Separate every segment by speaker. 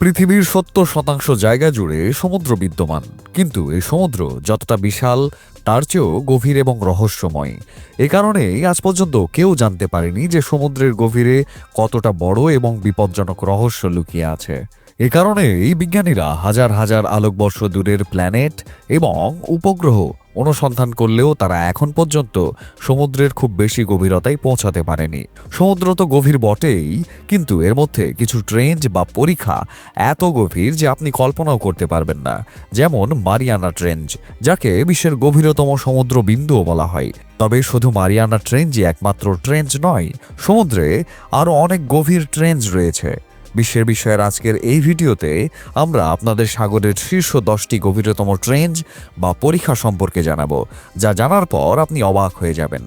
Speaker 1: পৃথিবীর সত্তর শতাংশ জায়গা জুড়ে সমুদ্র বিদ্যমান। কিন্তু এই সমুদ্র যতটা বিশাল, তার চেয়েও গভীর এবং রহস্যময়। এ কারণে আজ পর্যন্ত কেউ জানতে পারেনি যে সমুদ্রের গভীরে কতটা বড় এবং বিপজ্জনক রহস্য লুকিয়ে আছে। এ কারণেই বিজ্ঞানীরা হাজার হাজার আলোকবর্ষ দূরের প্ল্যানেট এবং উপগ্রহ অনুসন্ধান করলেও তারা এখন পর্যন্ত সমুদ্রের খুব বেশি গভীরতায় পৌঁছাতে পারেনি। সমুদ্র তো গভীর বটেই, কিন্তু এর মধ্যে কিছু ট্রেঞ্জ বা পরীক্ষা এত গভীর যে আপনি কল্পনাও করতে পারবেন না। যেমন মারিয়ানা ট্রেঞ্জ, যাকে বিশ্বের গভীরতম সমুদ্র বিন্দুও বলা হয়। তবে শুধু মারিয়ানা ট্রেঞ্জই একমাত্র ট্রেঞ্জ নয়, সমুদ্রে আরও অনেক গভীর ট্রেঞ্জ রয়েছে। বিশ্বের বিষয়ের আজকের এই ভিডিওতে আমরা আপনাদের সাগরের শীর্ষ দশটি গভীরতম ট্রেঞ্জ বা পরীক্ষা সম্পর্কে জানাব, যা জানার পর আপনি অবাক হয়ে যাবেন।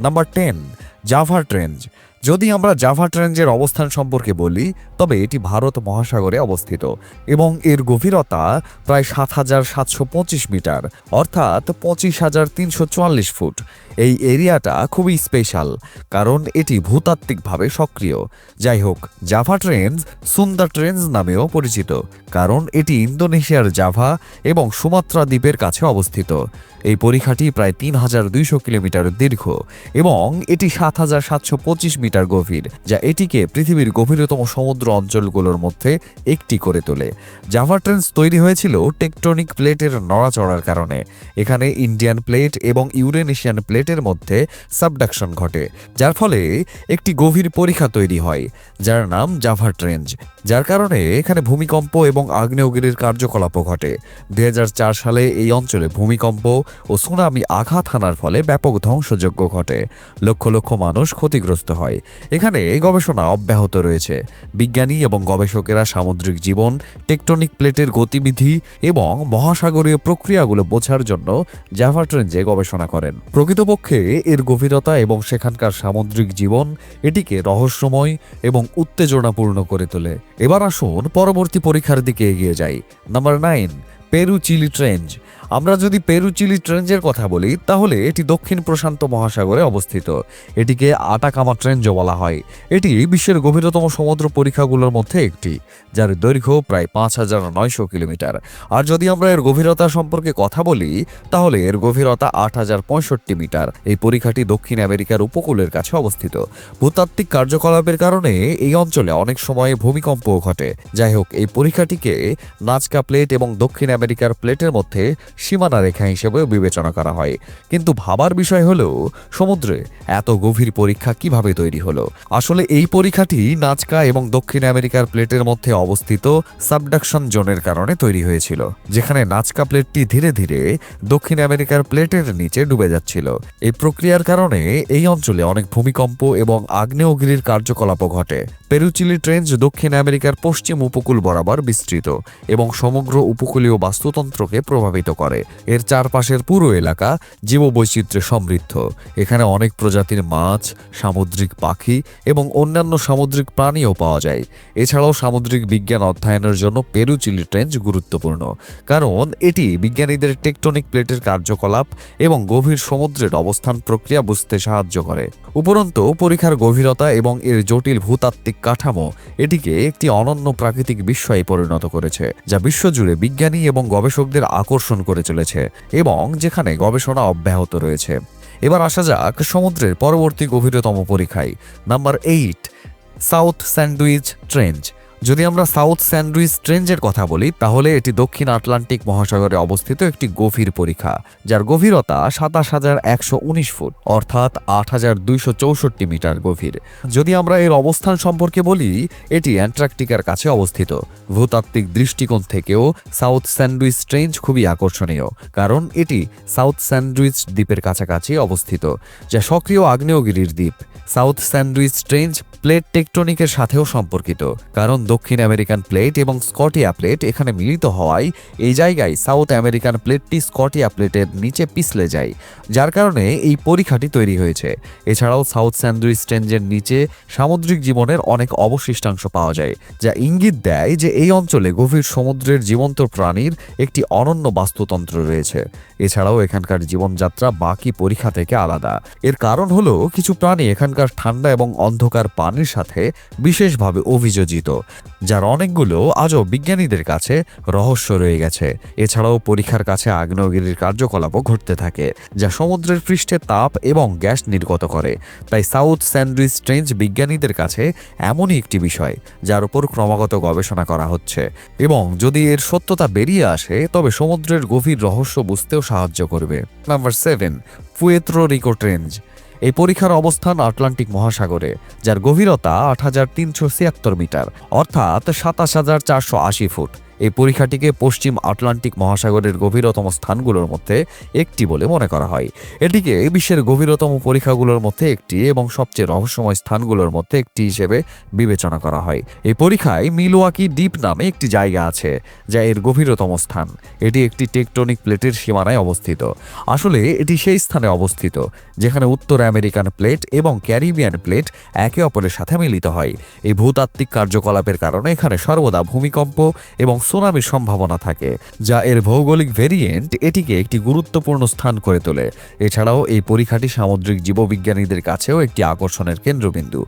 Speaker 1: Number ten, Java trench. যদি আমরা জাভা ট্রেঞ্জের অবস্থান সম্পর্কে বলি, তবে এটি ভারত মহাসাগরে অবস্থিত এবং এর গভীরতা প্রায় সাত হাজার সাতশো পঁচিশ মিটার, অর্থাৎ পঁচিশ হাজার তিনশো চুয়াল্লিশ ফুট। এই এরিয়াটা খুবই স্পেশাল, কারণ এটি ভূতাত্ত্বিকভাবে সক্রিয়। যাই হোক জাভা ট্রেন্স সুন্দর ট্রেন্স নামেও পরিচিত, কারণ এটি ইন্দোনেশিয়ার জাভা এবং সুমাত্রা দ্বীপের কাছে অবস্থিত। এই পরীক্ষাটি প্রায় তিন হাজার দুইশো কিলোমিটার দীর্ঘ এবং এটি সাত হাজার সাতশো পঁচিশ মিটার গভীর, যা এটিকে পৃথিবীর গভীরতম সমুদ্র অঞ্চলগুলোর মধ্যে একটি করে তোলে। জাভা ট্রেন্স তৈরি হয়েছিল টেকটনিক প্লেটের নড়াচড়ার কারণে। এখানে ইন্ডিয়ান প্লেট এবং ইউরেনেশিয়ান প্লেটের মধ্যে সাবডাকশন ঘটে, যার ফলে একটি গভীর পরীক্ষা তৈরি হয়, যার নাম জাভার ট্রেঞ্জ। যার কারণে এখানে ভূমিকম্প এবং আগ্নেয়গিরির কার্যকলাপও ঘটে। দুই হাজার চার সালে এই অঞ্চলে ভূমিকম্প ও সুনামি আঘাত হানার ফলে ব্যাপক ধ্বংসযজ্ঞ ঘটে। লক্ষ লক্ষ মানুষ ক্ষতিগ্রস্ত হয়। এখানে গবেষণা অব্যাহত রয়েছে। বিজ্ঞানী এবং গবেষকেরা সামুদ্রিক জীবন, টেকটনিক প্লেটের গতিবিধি এবং মহাসাগরীয় প্রক্রিয়াগুলো বোঝার জন্য জাভা ট্রেঞ্জে গবেষণা করেন। প্রকৃতপক্ষে এর গভীরতা এবং সেখানকার সামুদ্রিক জীবন এটিকে রহস্যময় এবং উত্তেজনাপূর্ণ করে তোলে। এবার আসুন পরবর্তী পরীক্ষার দিকে এগিয়ে যাই। Number nine Peru Chile trench আমরা যদি পেরু চিলি ট্রেঞ্জের কথা বলি, তাহলে এটি দক্ষিণ প্রশান্ত মহাসাগরে অবস্থিত। এটিকে আটাকামা ট্রেঞ্জও বলা হয়। এটি বিশ্বের গভীরতম সমুদ্র পরীক্ষাগুলোর মধ্যে একটি, যার দৈর্ঘ্য প্রায় পাঁচ হাজার নয়শো কিলোমিটার। আর যদি আমরা এর গভীরতা সম্পর্কে কথা বলি, তাহলে এর গভীরতা আট হাজার পঁয়ষট্টি মিটার। এই পরীক্ষাটি দক্ষিণ আমেরিকার উপকূলের কাছে অবস্থিত। ভূতাত্ত্বিক কার্যকলাপের কারণে এই অঞ্চলে অনেক সময় ভূমিকম্পও ঘটে। যাই হোক, এই পরীক্ষাটিকে নাজকা প্লেট এবং দক্ষিণ আমেরিকার প্লেটের মধ্যে সীমানা রেখা হিসেবেও বিবেচনা করা হয়। কিন্তু ভাবার বিষয় হলো, সমুদ্রে এত গভীর পরীক্ষা কীভাবে তৈরি হলো? আসলে এই পরীক্ষাটি নাচকা এবং দক্ষিণ আমেরিকার প্লেটের মধ্যে অবস্থিত সাবডাকশন জোনের কারণে তৈরি হয়েছিল, যেখানে নাচকা প্লেটটি ধীরে ধীরে দক্ষিণ আমেরিকার প্লেটের নিচে ডুবে যাচ্ছিল। এই প্রক্রিয়ার কারণে এই অঞ্চলে অনেক ভূমিকম্প এবং আগ্নেয়গিরির কার্যকলাপও ঘটে। পেরুচিলি ট্রেঞ্জ দক্ষিণ আমেরিকার পশ্চিম উপকূল বরাবর বিস্তৃত এবং সমগ্র উপকূলীয় বাস্তুতন্ত্রকে প্রভাবিত করে। এর চারপাশের পুরো এলাকা জীববৈচিত্র্যে সমৃদ্ধ। এখানে অনেক প্রজাতির মাছ, সামুদ্রিক পাখি এবং অন্যান্য সামুদ্রিক প্রাণীও পাওয়া যায়। এছাড়াও সামুদ্রিক বিজ্ঞান অধ্যয়নের জন্য পেরুচিলি ট্রেঞ্জ গুরুত্বপূর্ণ। কারণ এটি বিজ্ঞানীদের টেকটনিক প্লেটের কার্যকলাপ এবং গভীর সমুদ্রের অবস্থান প্রক্রিয়া বুঝতে সাহায্য করে। উপরন্তু, পরীক্ষার গভীরতা এবং এর জটিল ভূতাত্ত্বিক কাঠামো এটিকে একটি অনন্য প্রাকৃতিক বিস্ময়ে পরিণত করেছে, যা বিশ্বজুড়ে বিজ্ঞানী এবং গবেষকদের আকর্ষণ করে চলেছে এবং যেখানে গবেষণা অব্যাহত রয়েছে। এবার আসা যাক সমুদ্রের পরবর্তী গভীরতম পরীক্ষায়। Number eight South Sandwich trench যদি আমরা সাউথ স্যান্ডউইচ ট্রেঞ্জের কথা বলি, তাহলে এটি দক্ষিণ আটলান্টিক মহাসাগরে অবস্থিত একটি গভীর পরীক্ষা, যার গভীরতা সাতাশ হাজার একশো উনিশ ফুট, অর্থাৎ আট হাজার দুইশো চৌষট্টি মিটার গভীর। যদি আমরা এর অবস্থান সম্পর্কে বলি, এটি অ্যান্টার্কটিকার কাছে অবস্থিত। ভূতাত্ত্বিক দৃষ্টিকোণ থেকেও সাউথ স্যান্ডউইচ ট্রেঞ্জ খুবই আকর্ষণীয়, কারণ এটি সাউথ স্যান্ডউইচ দ্বীপের কাছাকাছি অবস্থিত, যা সক্রিয় আগ্নেয়গিরির দ্বীপ। সাউথ স্যান্ডউইচ ট্রেঞ্জ প্লেট টেকটনিকের সাথেও সম্পর্কিত, কারণ দক্ষিণ আমেরিকান প্লেট এবং স্কটিয়া প্লেট এখানে মিলিত হওয়ায় এই জায়গায় সাউথ আমেরিকান প্লেটটি স্কটিয়া প্লেটের নিচে পিছলে যায়, যার কারণে এই পরীক্ষাটি তৈরি হয়েছে। এছাড়াও সাউথ স্যান্ডউইচ ট্রেঞ্জের নিচে সামুদ্রিক জীবনের অনেক অবশিষ্টাংশ পাওয়া যায়, যা ইঙ্গিত দেয় যে এই অঞ্চলে গভীর সমুদ্রের জীবন্ত প্রাণীর একটি অনন্য বাস্তুতন্ত্র রয়েছে। এছাড়াও এখানকার জীবনযাত্রা বাকি পরীক্ষা থেকে আলাদা। এর কারণ হলো, কিছু প্রাণী এখানকার ঠান্ডা এবং অন্ধকার পানির সাথে বিশেষভাবে অভিযোজিত যার অনেকগুলো আজও বিজ্ঞানীদের কাছে রহস্য রয়ে গেছে। এছাড়াও পরীক্ষার কাছে আগ্নেয়গিরির কার্যকলাপও ঘটতে থাকে, যা সমুদ্রের পৃষ্ঠে তাপ এবং গ্যাস নির্গত করে। তাই সাউথ স্যান্ডউইচ ট্রেঞ্চ বিজ্ঞানীদের কাছে এমনই একটি বিষয়, যার উপর ক্রমাগত গবেষণা করা হচ্ছে। এবং যদি এর সত্যতা বেরিয়ে আসে, তবে সমুদ্রের গভীর রহস্য বুঝতেও সাহায্য করবে। নাম্বার সেভেন ফুয়েত্রো রিকো ট্রেঞ্জ। এই পরীক্ষার অবস্থান আটলান্টিক মহাসাগরে, যার গভীরতা আট হাজার তিনশো ছিয়াত্তর মিটার, অর্থাৎ সাতাশ ফুট। এই পরীক্ষাটিকে পশ্চিম আটলান্টিক মহাসাগরের গভীরতম স্থানগুলোর মধ্যে একটি বলে মনে করা হয়। এটিকে বিশ্বের গভীরতম পরীক্ষাগুলোর মধ্যে একটি এবং সবচেয়ে রহস্যময় স্থানগুলোর মধ্যে একটি হিসেবে বিবেচনা করা হয়। এই পরীক্ষায় মিলোয়াকি দ্বীপ নামে একটি জায়গা আছে, যা এর গভীরতম স্থান। এটি একটি টেকটনিক প্লেটের সীমানায় অবস্থিত। আসলে এটি সেই স্থানে অবস্থিত, যেখানে উত্তর আমেরিকান প্লেট এবং ক্যারিবিয়ান প্লেট একে অপরের সাথে মিলিত হয়। এই ভূতাত্ত্বিক কার্যকলাপের কারণে এখানে সর্বদা ভূমিকম্প এবং সুনামির সম্ভাবনা থাকে, যা এর ভৌগোলিক ভেরিয়েন্ট এটিকে একটি গুরুত্বপূর্ণ স্থান করে তোলে। এছাড়াও এই পরীক্ষাটি সামুদ্রিক জীববিজ্ঞানীদের কাছেও একটি আকর্ষণের কেন্দ্রবিন্দু।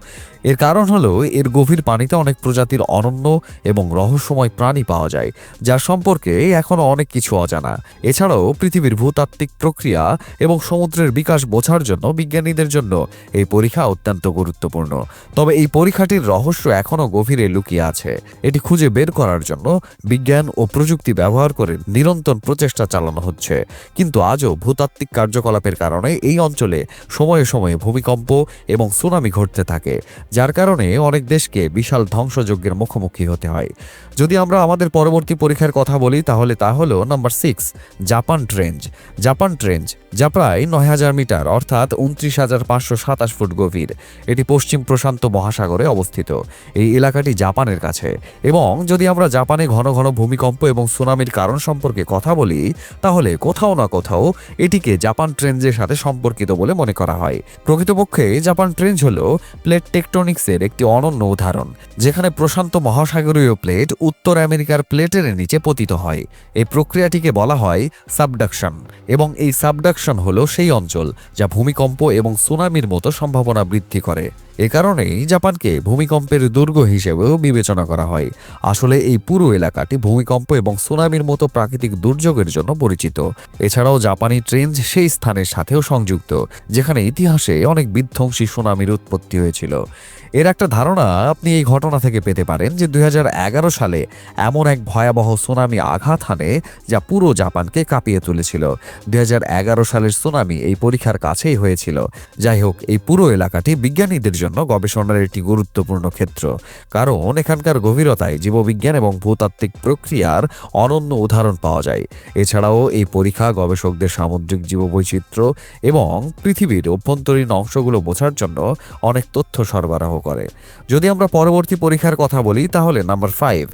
Speaker 1: এর কারণ হলো, এর গভীর পানিতে অনেক প্রজাতির অনন্য এবং রহস্যময় প্রাণী পাওয়া যায়, যার সম্পর্কে এখনও অনেক কিছু অজানা। এছাড়াও পৃথিবীর ভূতাত্ত্বিক প্রক্রিয়া এবং সমুদ্রের বিকাশ বোঝার জন্য বিজ্ঞানীদের জন্য এই পরীক্ষা অত্যন্ত গুরুত্বপূর্ণ। তবে এই পরীক্ষাটির রহস্য এখনও গভীরে লুকিয়ে আছে। এটি খুঁজে বের করার জন্য বিজ্ঞান ও প্রযুক্তি ব্যবহার করে নিরন্তর প্রচেষ্টা চালানো হচ্ছে। কিন্তু আজও ভূতাত্ত্বিক কার্যকলাপের কারণে এই অঞ্চলে সময়ে সময়ে ভূমিকম্প এবং সুনামি ঘটতে থাকে, যার কারণে অনেক দেশকে বিশাল ধ্বংসযজ্ঞের মুখোমুখি হতে হয়। যদি আমরা আমাদের পরবর্তী পরীক্ষার কথা বলি, তাহলে তা হলো number six, Japan trench. Japan trench, যা প্রায় নয় হাজার মিটার, অর্থাৎ উনত্রিশ হাজার পাঁচশো সাতাশ ফুট গভীর। এটি পশ্চিম প্রশান্ত মহাসাগরে অবস্থিত। এই এলাকাটি জাপানের কাছে। এবং যদি আমরা জাপানে ঘন ঘন ভূমিকম্প এবং সুনামির কারণ সম্পর্কে কথা বলি, তাহলে কোথাও না কোথাও এটিকে জাপান ট্রেঞ্জের সাথে সম্পর্কিত বলে মনে করা হয়। প্রকৃতপক্ষে জাপান ট্রেঞ্জ হল প্লেট টেকটনিক্সের একটি অনন্য উদাহরণ, যেখানে প্রশান্ত মহাসাগরীয় প্লেট উত্তর আমেরিকার প্লেটের নিচে পতিত হয়। এই প্রক্রিয়াটিকে বলা হয় সাবডাকশন এবং এই সাবডাকশন হল সেই অঞ্চল যা ভূমিকম্প এবং সুনামির মতো সম্ভাবনা বৃদ্ধি করে। এ কারণেই জাপানকে ভূমিকম্পের দুর্গ হিসেবেও বিবেচনা করা হয়। আসলে এই পুরো এলাকাটি ভূমিকম্প এবং সুনামির মতো প্রাকৃতিক দুর্যোগের জন্য পরিচিত। এছাড়াও জাপানি ট্রেঞ্জ সেই স্থানের সাথেও সংযুক্ত, যেখানে ইতিহাসে অনেক বিধ্বংসী সুনামির উৎপত্তি হয়েছিল। এর একটা ধারণা আপনি এই ঘটনা থেকে পেতে পারেন যে দুই হাজার এগারো সালে এমন এক ভয়াবহ সুনামি আঘাত হানে যা পুরো জাপানকে কাঁপিয়ে তুলেছিল। দুই হাজার এগারো সালের সুনামি এই পরীক্ষার কাছেই হয়েছিল। যাই হোক, এই পুরো এলাকাটি বিজ্ঞানীদের জন্য গবেষণার একটি গুরুত্বপূর্ণ ক্ষেত্র, কারণ এখানকার গভীরতায় জীববিজ্ঞান এবং ভূতাত্ত্বিক প্রক্রিয়ার অনন্য উদাহরণ পাওয়া যায়। এছাড়াও এই পরীক্ষা গবেষকদের সামুদ্রিক জীববৈচিত্র্য এবং পৃথিবীর অভ্যন্তরীণ অংশগুলো বোঝার জন্য অনেক তথ্য সরবরাহ করে। যদি আমরা পরবর্তী পরীক্ষার কথা বলি, তাহলে নাম্বার ফাইভ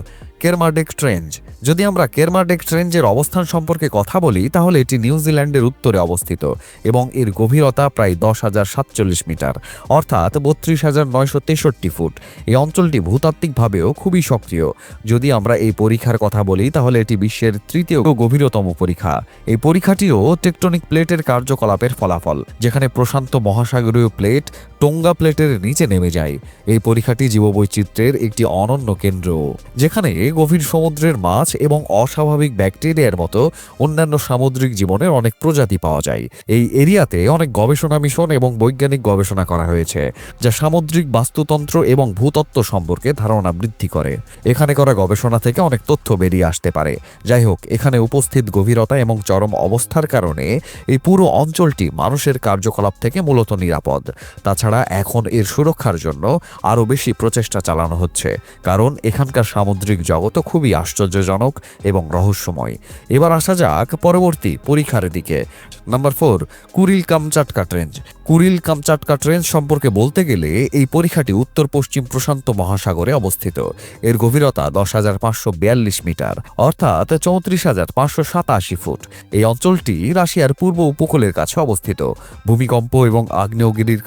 Speaker 1: কেরমার্ডেক ট্রেঞ্জ। যদি আমরা কেরমার্ডেক ট্রেঞ্জের অবস্থান সম্পর্কে কথা বলি, তাহলে এটি নিউজিল্যান্ডের উত্তরে অবস্থিত এবং এর গভীরতা প্রায় দশ হাজার সাতচল্লিশ মিটার, অর্থাৎ বত্রিশ হাজার নয়শো তেষট্টি ফুট। এই অঞ্চলটি ভূতাত্ত্বিকভাবেও খুবই সক্রিয়। যদি আমরা এই পরীক্ষার কথা বলি, তাহলে এটি বিশ্বের তৃতীয় গভীরতম পরীক্ষা। এই পরীক্ষাটিও টেকটনিক প্লেটের কার্যকলাপের ফলাফল, যেখানে প্রশান্ত মহাসাগরীয় প্লেট টোঙ্গা প্লেটের নিচে নেমে যায়। এই পরীক্ষাটি জীববৈচিত্র্যের একটি অনন্য কেন্দ্র, যেখানে গভীর সমুদ্রের মাছ এবং অস্বাভাবিক ব্যাকটেরিয়ার মতো অন্যান্য সামুদ্রিক জীবনের অনেক প্রজাতি পাওয়া যায়। এই এরিয়াতে অনেক গবেষণা মিশন এবং বৈজ্ঞানিক গবেষণা করা হয়েছে, যা সামুদ্রিক বাস্তুতন্ত্র এবং ভূতত্ত্ব সম্পর্কে ধারণা বৃদ্ধি করে। এখানে করা গবেষণা থেকে অনেক তথ্য বেরিয়ে আসতে পারে। যাই হোক, এখানে উপস্থিত গভীরতা এবং চরম অবস্থার কারণে এই পুরো অঞ্চলটি মানুষের কার্যকলাপ থেকে মূলত নিরাপদ। তাছাড়া এখন এর সুরক্ষার জন্য আরও বেশি প্রচেষ্টা চালানো হচ্ছে। কারণ এখানকার সামুদ্রিক জগৎও খুবই আশ্চর্যজনক এবং রহস্যময়। এবার আসা যাক পরবর্তী পরীক্ষার দিকে। Number four Kuril Kamchatka trench Kuril Kamchatka trench সম্পর্কে বলতে গেলে এই পরীক্ষাটি উত্তর পশ্চিম প্রশান্ত মহাসাগরে অবস্থিত। এর গভীরতা দশ হাজার পাঁচশো বিয়াল্লিশ মিটার, অর্থাৎ চৌত্রিশ হাজার পাঁচশো সাতাশি ফুট। এই অঞ্চলটি রাশিয়ার পূর্ব উপকূলের কাছে অবস্থিত। ভূমিকম্প এবং আগ্নেয়গিরির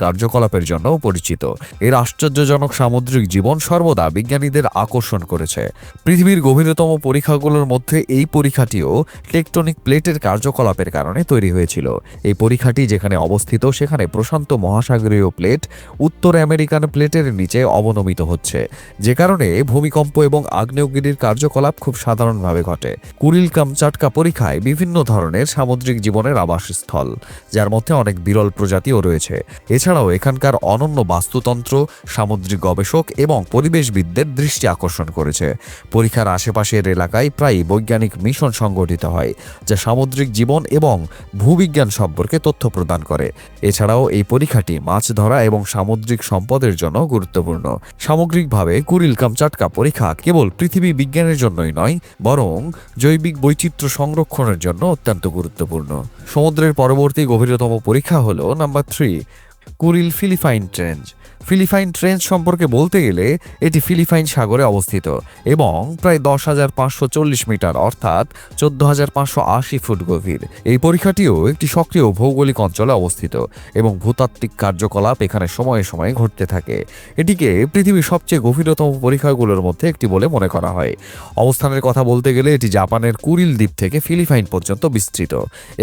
Speaker 1: কার্যকলাপের জন্য পরিচিত। এর আশ্চর্যজনক সামুদ্রিক জীবন সর্বদা বিজ্ঞানীদের আকর্ষণ করেছে। পৃথিবীর গভীরতম পরীক্ষাগুলোর মধ্যে এই পরীক্ষাটিও টেকটনিক প্লেটের কার্যকলাপের কারণে তৈরি হয়েছিল। এই পরীক্ষাটি যেখানে অবস্থিত, সেখানে প্রশান্ত মহাসাগরীয় প্লেট উত্তর আমেরিকান প্লেটের নিচে অবনমিত হচ্ছে। যে কারণে ভূমিকম্প এবং আগ্নেয়গিরির কার্যকলাপ খুব সাধারণভাবে ঘটে। কুরিল কামচাটকা পরীক্ষায় বিভিন্ন ধরনের সামুদ্রিক জীবনের আবাসস্থল, যার মধ্যে অনেক বিরল প্রজাতিও রয়েছে। এছাড়াও এখানকার অনন্য বাস্তুতন্ত্র, সামুদ্রিক গবেষক এবং পরিবেশবিদদের দৃষ্টি আকর্ষণ করেছে। পরীক্ষার আশেপাশের এলাকায় প্রায় বৈজ্ঞানিক মিশন সংগঠিত হয়, যা সামুদ্রিক জীবন এবং ভূবিজ্ঞান সম্পর্কে তথ্য প্রদান করে। এছাড়াও এই পরীক্ষাটি মাছ ধরা এবং সামুদ্রিক সম্পদের জন্য গুরুত্বপূর্ণ। সামগ্রিকভাবে কুরিল কামচাটকা পরীক্ষা কেবল পৃথিবী বিজ্ঞানের জন্যই নয়, বরং জৈবিক বৈচিত্র্য সংরক্ষণের জন্য অত্যন্ত গুরুত্বপূর্ণ। সমুদ্রের পরবর্তী গভীরতম পরীক্ষা হল number three Kuril Philippine trench Philippine trench সম্পর্কে বলতে গেলে এটি ফিলিপাইন সাগরে অবস্থিত এবং প্রায় দশ হাজার পাঁচশো চল্লিশ মিটার, অর্থাৎ চোদ্দ হাজার পাঁচশো আশি ফুট গভীর। এই পরীক্ষাটিও একটি সক্রিয় ভৌগোলিক অঞ্চলে অবস্থিত এবং ভূতাত্ত্বিক কার্যকলাপ এখানে সময়ে সময়ে ঘটতে থাকে। এটিকে পৃথিবীর সবচেয়ে গভীরতম পরীক্ষাগুলোর মধ্যে একটি বলে মনে করা হয়। অবস্থানের কথা বলতে গেলে এটি জাপানের কুরিল দ্বীপ থেকে ফিলিপাইন পর্যন্ত বিস্তৃত।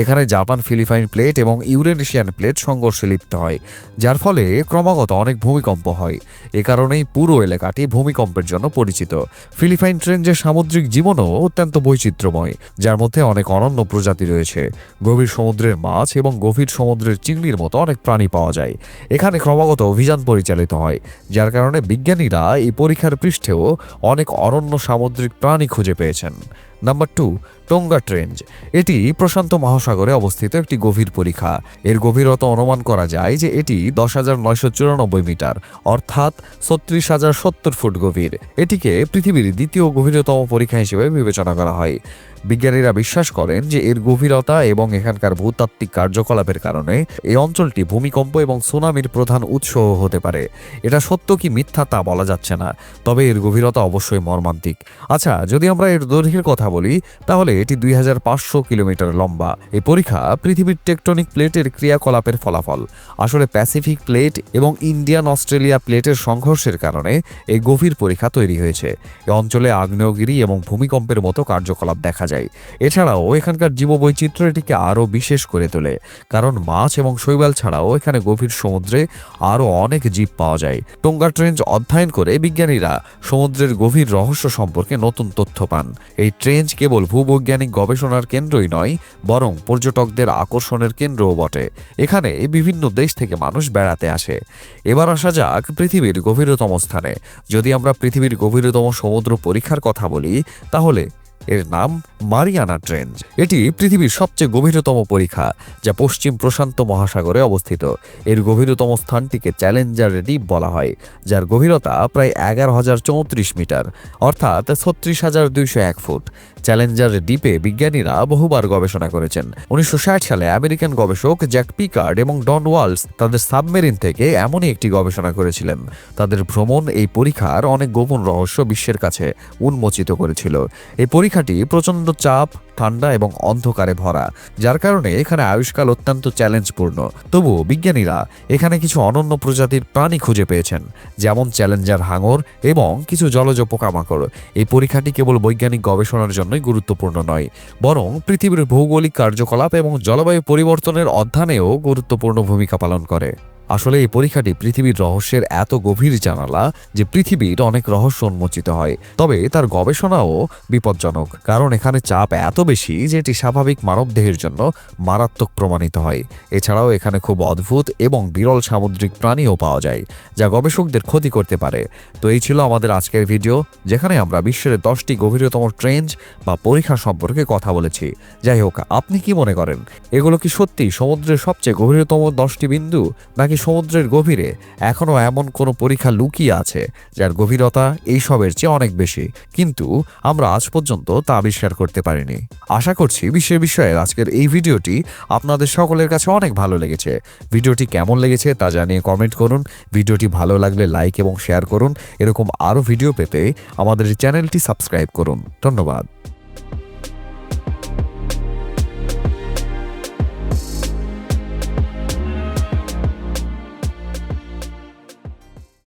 Speaker 1: এখানে জাপান ফিলিপাইন প্লেট এবং ইউরেনেশিয়ান প্লেট সংঘর্ষে লিপ্ত হয়, যার ফলে ক্রমাগত অনেক ভূমিকম্প হয়। এ কারণেই পুরো এলাকাটি ভূমিকম্পের জন্য পরিচিত। ফিলিপাইন ট্রেঞ্জের সামুদ্রিক জীবনও অত্যন্ত বৈচিত্র্যময়, যার মধ্যে অনেক অনন্য প্রজাতি রয়েছে। গভীর সমুদ্রের মাছ এবং গভীর সমুদ্রের চিংড়ির মতো অনেক প্রাণী পাওয়া যায়। এখানে ক্রমাগত অভিযান পরিচালিত হয়, যার কারণে বিজ্ঞানীরা এই পরীক্ষার পৃষ্ঠেও অনেক অনন্য সামুদ্রিক প্রাণী খুঁজে পেয়েছেন। Number two, Tonga trench. এটি প্রশান্ত মহাসাগরে অবস্থিত একটি গভীর পরীক্ষা। এর গভীরতা অনুমান করা যায় যে এটি দশ হাজার নয়শো চুরানব্বই মিটার, অর্থাৎ ছত্রিশ হাজার সত্তর ফুট গভীর। এটিকে পৃথিবীর দ্বিতীয় গভীরতম পরীক্ষা হিসেবে বিবেচনা করা হয়। বিজ্ঞানীরা বিশ্বাস করেন যে এর গভীরতা এবং এখানকার ভূতাত্ত্বিক কার্যকলাপের কারণে এই অঞ্চলটি ভূমিকম্প এবং সুনামির প্রধান উৎস হতে পারে। এটা সত্য কি মিথ্যা তা বলা যাচ্ছে না, তবে এর গভীরতা অবশ্যই মর্মান্তিক। আচ্ছা যদি আমরা এর দৈর্ঘ্যের কথা বলি, তাহলে এটি দুই হাজার পাঁচশো কিলোমিটার লম্বা। এই পরীক্ষা পৃথিবীর টেকটনিক প্লেটের ক্রিয়াকলাপের ফলাফল। আসলে প্যাসিফিক প্লেট এবং ইন্ডিয়ান অস্ট্রেলিয়া প্লেটের সংঘর্ষের কারণে এই গভীর পরীক্ষা তৈরি হয়েছে। এই অঞ্চলে আগ্নেয়গিরি এবং ভূমিকম্পের মতো কার্যকলাপ দেখা যায়। এছাড়াও এখানকার জীববৈচিত্র্য এটিকে আরও বিশেষ করে তোলে। কারণ মাছ এবং শৈবাল ছাড়াও এখানে গভীর সমুদ্রে আরও অনেক জীব পাওয়া যায়। টোঙ্গা ট্রেঞ্জ অধ্যয়ন করে বিজ্ঞানীরা সমুদ্রের গভীর রহস্য সম্পর্কে নতুন তথ্য পান। এই ট্রেঞ্চ কেবল ভূবৈজ্ঞানিক গবেষণার কেন্দ্রই নয়, বরং পর্যটকদের আকর্ষণের কেন্দ্রও বটে। এখানে বিভিন্ন দেশ থেকে মানুষ বেড়াতে আসে। এবার আসা যাক পৃথিবীর গভীরতম স্থানে। যদি আমরা পৃথিবীর গভীরতম সমুদ্র পরীক্ষার কথা বলি, তাহলে এর নাম মারিয়ানা ট্রেঞ্জ। এটি পৃথিবীর সবচেয়ে গভীরতম পরীক্ষা, যা পশ্চিম প্রশান্ত মহাসাগরে অবস্থিত। এর গভীরতম স্থানটিকে চ্যালেঞ্জার ডিপ বলা হয়, যার গভীরতা প্রায় এগারো হাজার চৌত্রিশ মিটার, অর্থাৎ ছত্রিশ হাজার দুইশো এক ফুট। চ্যালেঞ্জার দ্বীপে বিজ্ঞানীরা বহুবার গবেষণা করেছেন। উনিশশো ষাট সালে আমেরিকান গবেষক জ্যাক পিকার্ড এবং ডন ওয়ালস তাদের সাবমেরিন থেকে এমনই একটি গবেষণা করেছিলেন। তাদের ভ্রমণ এই পরীক্ষার অনেক গোপন রহস্য বিশ্বের কাছে উন্মোচিত করেছিল। এই পরীক্ষাটি প্রচণ্ড চাপ, ঠান্ডা এবং অন্ধকারে ভরা, যার কারণে এখানে আয়ুষ্কাল অত্যন্ত চ্যালেঞ্জপূর্ণ। তবুও বিজ্ঞানীরা এখানে কিছু অনন্য প্রজাতির প্রাণী খুঁজে পেয়েছেন, যেমন চ্যালেঞ্জার হাঙর এবং কিছু জলজ পোকামাকড়। এই পরীক্ষাটি কেবল বৈজ্ঞানিক গবেষণার জন্যই গুরুত্বপূর্ণ নয়, বরং পৃথিবীর ভৌগোলিক কার্যকলাপ এবং জলবায়ু পরিবর্তনের অধ্যয়নেও গুরুত্বপূর্ণ ভূমিকা পালন করে। আসলে এই পরীক্ষাটি পৃথিবীর রহস্যের এত গভীর জানালা যে পৃথিবীর অনেক রহস্য উন্মোচিত হয়। তবে তার গবেষণাও বিপজ্জনক, কারণ এখানে চাপ এত বেশি যে এটি স্বাভাবিক মানবদেহের জন্য মারাত্মক প্রমাণিত হয়। এছাড়াও এখানে খুব অদ্ভুত এবং বিরল সামুদ্রিক প্রাণীও পাওয়া যায়, যা গবেষকদের ক্ষতি করতে পারে। তো এই ছিল আমাদের আজকের ভিডিও, যেখানে আমরা বিশ্বের দশটি গভীরতম ট্রেঞ্জ বা পরীক্ষা সম্পর্কে কথা বলেছি। যাই হোক, আপনি কি মনে করেন? এগুলো কি সত্যি সমুদ্রের সবচেয়ে গভীরতম দশটি বিন্দু, নাকি নাকি সমুদ্রের গভীরে এখনও এমন কোনো পরীক্ষা লুকিয়ে আছে যার গভীরতা এইসবের চেয়ে অনেক বেশি। কিন্তু আমরা আজ পর্যন্ত তা আবিষ্কার করতে পারিনি। আশা করছি বিশ্বের বিষয়ে আজকের এই ভিডিওটি আপনাদের সকলের কাছে অনেক ভালো লেগেছে। ভিডিওটি কেমন লেগেছে তা জানিয়ে কমেন্ট করুন। ভিডিওটি ভালো লাগলে লাইক এবং শেয়ার করুন। এরকম আরও ভিডিও পেতে আমাদের চ্যানেলটি সাবস্ক্রাইব করুন। ধন্যবাদ।